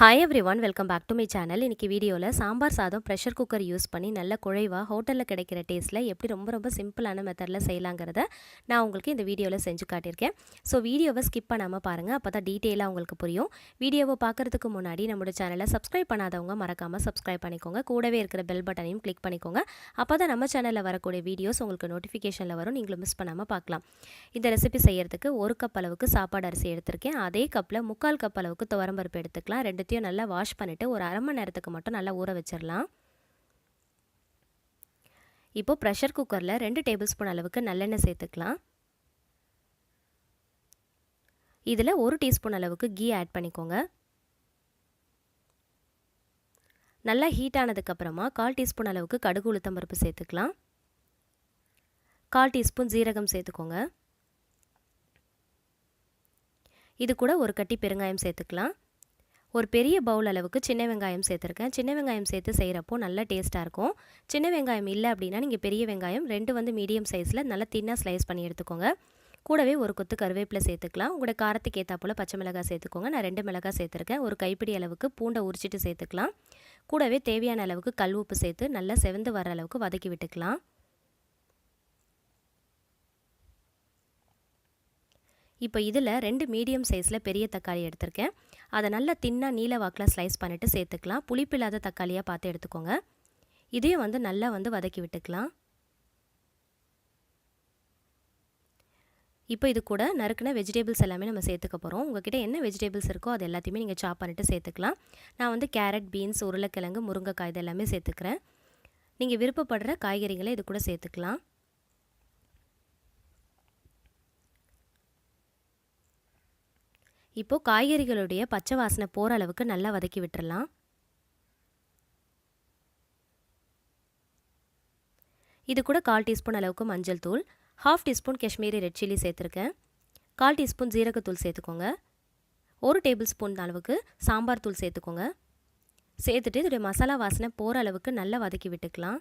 Hi everyone welcome back to my channel இன்றைக்கி வீடியோவில் சாம்பார் சாதம் ப்ரெஷர் குக்கர் யூஸ் பண்ணி நல்ல குழைவாக ஹோட்டலில் கிடைக்கிற டேஸ்ட்டில் எப்படி ரொம்ப ரொம்ப சிம்பிளான மெத்தடில் செய்யலாங்கிறத நான் உங்களுக்கு இந்த வீடியோவில் செஞ்சு காட்டியிருக்கேன். ஸோ வீடியோவை ஸ்கிப் பண்ணாமல் பாருங்கள் அப்போ தான் டீட்டெயிலாக உங்களுக்கு புரியும். வீடியோவை பார்க்குறதுக்கு முன்னாடி நம்மளோட சேனலை சப்ஸ்கிரைப் பண்ணாதவங்க மறக்காமல் சப்ஸ்கிரைப் பண்ணிக்கோங்க. கூடவே இருக்கிற பெல் பட்டனையும் கிளிக் பண்ணிக்கோங்க. அப்போ தான் நம்ம சேனலில் வரக்கூடிய வீடியோஸ் உங்களுக்கு நோட்டிஃபிகேஷனில் வரும். நீங்களும் மிஸ் பண்ணாமல் பார்க்கலாம் இந்த ரெசிபி செய்யறதுக்கு ஒரு கப் அளவுக்கு சாப்பாடு அரிசி எடுத்திருக்கேன். அதே கப்பில் முக்கால் கப் அளவுக்கு துவரம்பருப்பு எடுத்துக்கலாம். ரெண்டு எல்லாத்தையும் நல்லா வாஷ் பண்ணிவிட்டு ஒரு அரை மணி நேரத்துக்கு மட்டும் நல்லா ஊற வச்சிடலாம் இப்போது ப்ரெஷர் குக்கரில் ரெண்டு டேபிள் ஸ்பூன் அளவுக்கு நல்லெண்ணெய் சேர்த்துக்கலாம். இதில் ஒரு டீஸ்பூன் அளவுக்கு கீ ஆட் பண்ணிக்கோங்க. நல்லா ஹீட் ஆனதுக்கப்புறமா கால் டீஸ்பூன் அளவுக்கு கடுகு உளுத்தம் பருப்பு சேர்த்துக்கலாம். கால் டீஸ்பூன் ஜீரகம் சேர்த்துக்கோங்க. இது கூட ஒரு கட்டி பெருங்காயம் சேர்த்துக்கலாம். ஒரு பெரிய பவுல் அளவுக்கு சின்ன வெங்காயம் சேர்த்துருக்கேன். சின்ன வெங்காயம் சேர்த்து செய்கிறப்போ நல்லா டேஸ்ட்டாக இருக்கும். சின்ன வெங்காயம் இல்லை அப்படின்னா நீங்கள் பெரிய வெங்காயம் ரெண்டு வந்து மீடியம் சைஸில் நல்லா தின்னாக ஸ்லைஸ் பண்ணி எடுத்துக்கோங்க. கூடவே ஒரு கொத்து கருவேப்பிலை சேர்த்துக்கலாம். உங்களோட காரத்துக்கு ஏற்றா போல் பச்சை மிளகாய் சேர்த்துக்கோங்க. நான் ரெண்டு மிளகாய் சேர்த்துருக்கேன். ஒரு கைப்பிடி அளவுக்கு பூண்டை உரிச்சிட்டு சேர்த்துக்கலாம். கூடவே தேவையான அளவுக்கு கல் உப்பு சேர்த்து நல்லா செவந்து வர அளவுக்கு வதக்கி விட்டுக்கலாம். இப்போ இதில் ரெண்டு மீடியம் சைஸில் பெரிய தக்காளி எடுத்திருக்கேன். அதை நல்லா தின்னாக நீல வாக்கில் ஸ்லைஸ் பண்ணிவிட்டு சேர்த்துக்கலாம். புளிப்பில்லாத தக்காளியாக பார்த்து எடுத்துக்கோங்க. இதையும் வந்து நல்லா வந்து வதக்கி விட்டுக்கலாம். இப்போ இது கூட நறுக்கின வெஜிடபிள்ஸ் எல்லாமே நம்ம சேர்த்துக்க போகிறோம். உங்ககிட்ட என்ன வெஜிடபிள்ஸ் இருக்கோ அது எல்லாத்தையுமே நீங்கள் சாப் பண்ணிட்டு சேர்த்துக்கலாம். நான் வந்து கேரட் பீன்ஸ் உருளைக்கிழங்கு முருங்கைக்காய் இது எல்லாமே சேர்த்துக்கிறேன். நீங்கள் விருப்பப்படுற காய்கறிகளை இது கூட சேர்த்துக்கலாம். இப்போது காய்கறிகளுடைய பச்சை வாசனை போகிற அளவுக்கு நல்லா வதக்கி விட்டுறலாம். இது கூட கால் டீஸ்பூன் அளவுக்கு மஞ்சள் தூள் half teaspoon Kashmiri red chilli சேர்த்துருக்கேன். கால் டீஸ்பூன் ஜீரகத்தூள் சேர்த்துக்கோங்க. ஒரு டேபிள் ஸ்பூன் அளவுக்கு சாம்பார் தூள் சேர்த்துக்கோங்க. சேர்த்துட்டு இதோடைய மசாலா வாசனை போகிற அளவுக்கு நல்லா வதக்கி விட்டுக்கலாம்.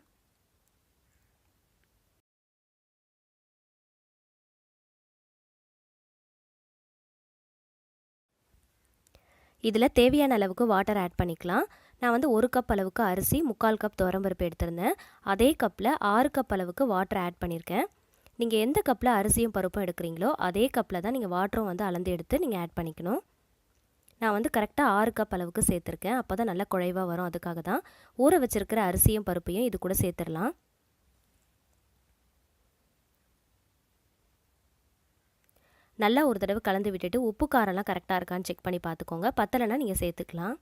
இதில் தேவையான அளவுக்கு வாட்டர் ஆட் பண்ணிக்கலாம். நான் வந்து ஒரு கப் அளவுக்கு அரிசி முக்கால் கப் துவரம்பருப்பு எடுத்திருந்தேன். அதே கப்பில் ஆறு கப் அளவுக்கு வாட்டர் ஆட் பண்ணியிருக்கேன். நீங்கள் எந்த கப்பில் அரிசியும் பருப்பும் எடுக்கிறீங்களோ அதே கப்பில் தான் நீங்கள் வாட்டரும் வந்து அளந்து எடுத்து நீங்கள் ஆட் பண்ணிக்கணும். நான் வந்து கரெக்டாக ஆறு கப் அளவுக்கு சேர்த்துருக்கேன். அப்போ தான் நல்லா குழைவாக வரும். அதுக்காக தான் ஊற வச்சுருக்கிற அரிசியும் பருப்பையும் இது கூட சேர்த்துடலாம். நல்லா ஒரு தடவை கலந்து விட்டுட்டு உப்பு காரம்லாம் கரெக்டாக இருக்கான்னு செக் பண்ணி பார்த்துக்கோங்க. பத்தலைன்னா நீங்கள் சேர்த்துக்கலாம்.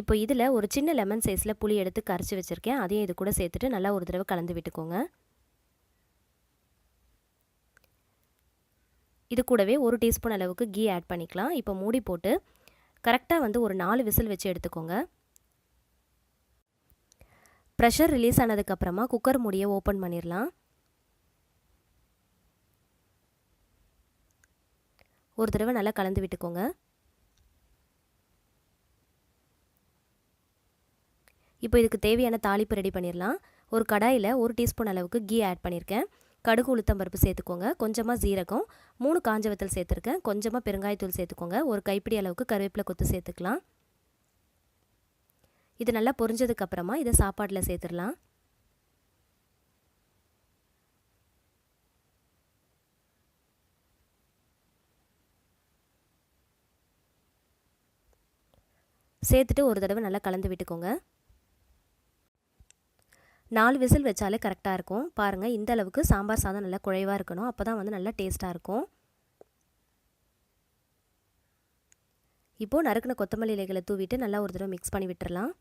இப்போ இதில் ஒரு சின்ன லெமன் சைஸில் புளி எடுத்து கரைச்சி வச்சுருக்கேன். அதையும் இது கூட சேர்த்துட்டு நல்லா ஒரு தடவை கலந்து விட்டுக்கோங்க. இது கூடவே ஒரு டீஸ்பூன் அளவுக்கு கீ ஆட் பண்ணிக்கலாம். இப்போ மூடி போட்டு கரெக்டாக வந்து ஒரு நாலு விசில் வச்சு எடுத்துக்கோங்க. ப்ரெஷர் ரிலீஸ் ஆனதுக்கப்புறமா குக்கர் மூடியை ஓப்பன் பண்ணிடலாம். ஒரு தடவை நல்லா கலந்து விட்டுக்கோங்க. இப்போ இதுக்கு தேவையான தாளிப்பு ரெடி பண்ணிடலாம் ஒரு கடாயில் ஒரு டீஸ்பூன் அளவுக்கு கீ ஆட் பண்ணியிருக்கேன் கடுகு உளுத்தம் பருப்பு சேர்த்துக்கோங்க. கொஞ்சமாக ஜீரகம் மூணு காஞ்ச வத்தல் சேர்த்துருக்கேன். கொஞ்சமாக பெருங்காயத்தூள் சேர்த்துக்கோங்க. ஒரு கைப்பிடி அளவுக்கு கருவேப்பிலை கொத்து சேர்த்துக்கலாம். இது நல்லா பொரிஞ்சதுக்கப்புறமா இதை சாப்பாட்டில் சேர்த்துடலாம் சேர்த்துட்டு ஒரு தடவை நல்லா கலந்து விட்டுக்கோங்க. நாலு விசில் வச்சாலே கரெக்டாக இருக்கும். பாருங்கள் இந்த அளவுக்கு சாம்பார் சாதம் நல்லா குழைவாக இருக்கணும். அப்போ தான் வந்து நல்லா டேஸ்ட்டாக இருக்கும். இப்போது நறுக்கின கொத்தமல்லி இலைகளை தூவிட்டு நல்லா ஒரு தடவை மிக்ஸ் பண்ணி விட்டுறலாம்.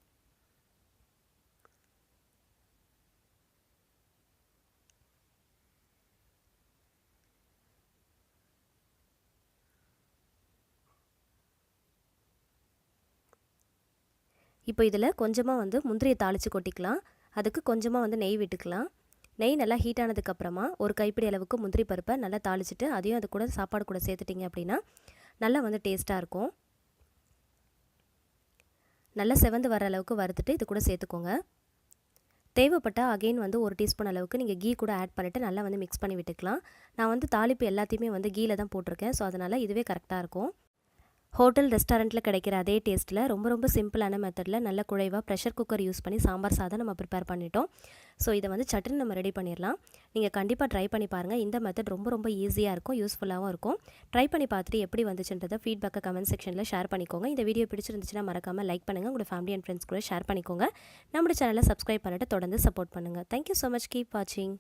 இப்போ இதில் கொஞ்சமாக வந்து முந்திரியை தாளித்து கொட்டிக்கலாம். அதுக்கு கொஞ்சமாக வந்து நெய் விட்டுக்கலாம். நெய் நல்லா ஹீட் ஆனதுக்கப்புறமா ஒரு கைப்பிடி அளவுக்கு முந்திரி பருப்பை நல்லா தாளிச்சிட்டு அதையும் அது கூட சாப்பாடு கூட சேர்த்துட்டிங்க அப்படின்னா நல்லா வந்து டேஸ்ட்டாக இருக்கும். நல்லா செவந்து வர அளவுக்கு வறுத்துட்டு இது கூட சேர்த்துக்கோங்க. தேவைப்பட்டால் அகெயின் வந்து ஒரு டீஸ்பூன் அளவுக்கு நீங்கள் கீ கூட ஆட் பண்ணிவிட்டு நல்லா வந்து மிக்ஸ் பண்ணி விட்டுக்கலாம். நான் வந்து தாளிப்பு எல்லாத்தையுமே வந்து கீயில் தான் போட்டிருக்கேன். ஸோ அதனால் இதுவே கரெக்டாக இருக்கும். ஹோட்டல் ரெஸ்டாரண்ட்டில் கிடைக்கிற அதே டேஸ்ட்டில் ரொம்ப ரொம்ப சிம்பிளான மெத்தடில் நல்ல குழைவாக ப்ரெஷர் குக்கர் யூஸ் பண்ணி சாம்பார் சாதம் நம்ம ப்ரிப்பேர் பண்ணிட்டோம். ஸோ இதை வந்து சட்னி நம்ம ரெடி பண்ணிடலாம். நீங்கள் கண்டிப்பாக ட்ரை பண்ணி பாருங்கள் இந்த மெத்தட் ரொம்ப ரொம்ப ஈஸியாக இருக்கும் யூஸ்ஃபுல்லாகவும் இருக்கும். ட்ரை பண்ணி பார்த்துட்டு எப்படி வந்துச்சுன்றதை ஃபீட்பேக்கை கமெண்ட் செக்ஷனில் ஷேர் பண்ணிக்கோங்க. இந்த வீடியோ பிடிச்சிருந்துச்சுன்னா மறக்காமல் லைக் பண்ணுங்கள் உங்களோட ஃபேமிலி அண்ட் ஃப்ரெண்ட்ஸ் கூட ஷேர் பண்ணிக்கோங்க. நம்மளோட சேனலை சப்ஸ்கிரைப் பண்ணிட்டு தொடர்ந்து சப்போர்ட் பண்ணுங்கள் தேங்க்யூ ஸோ மச் கீப் வாட்சிங்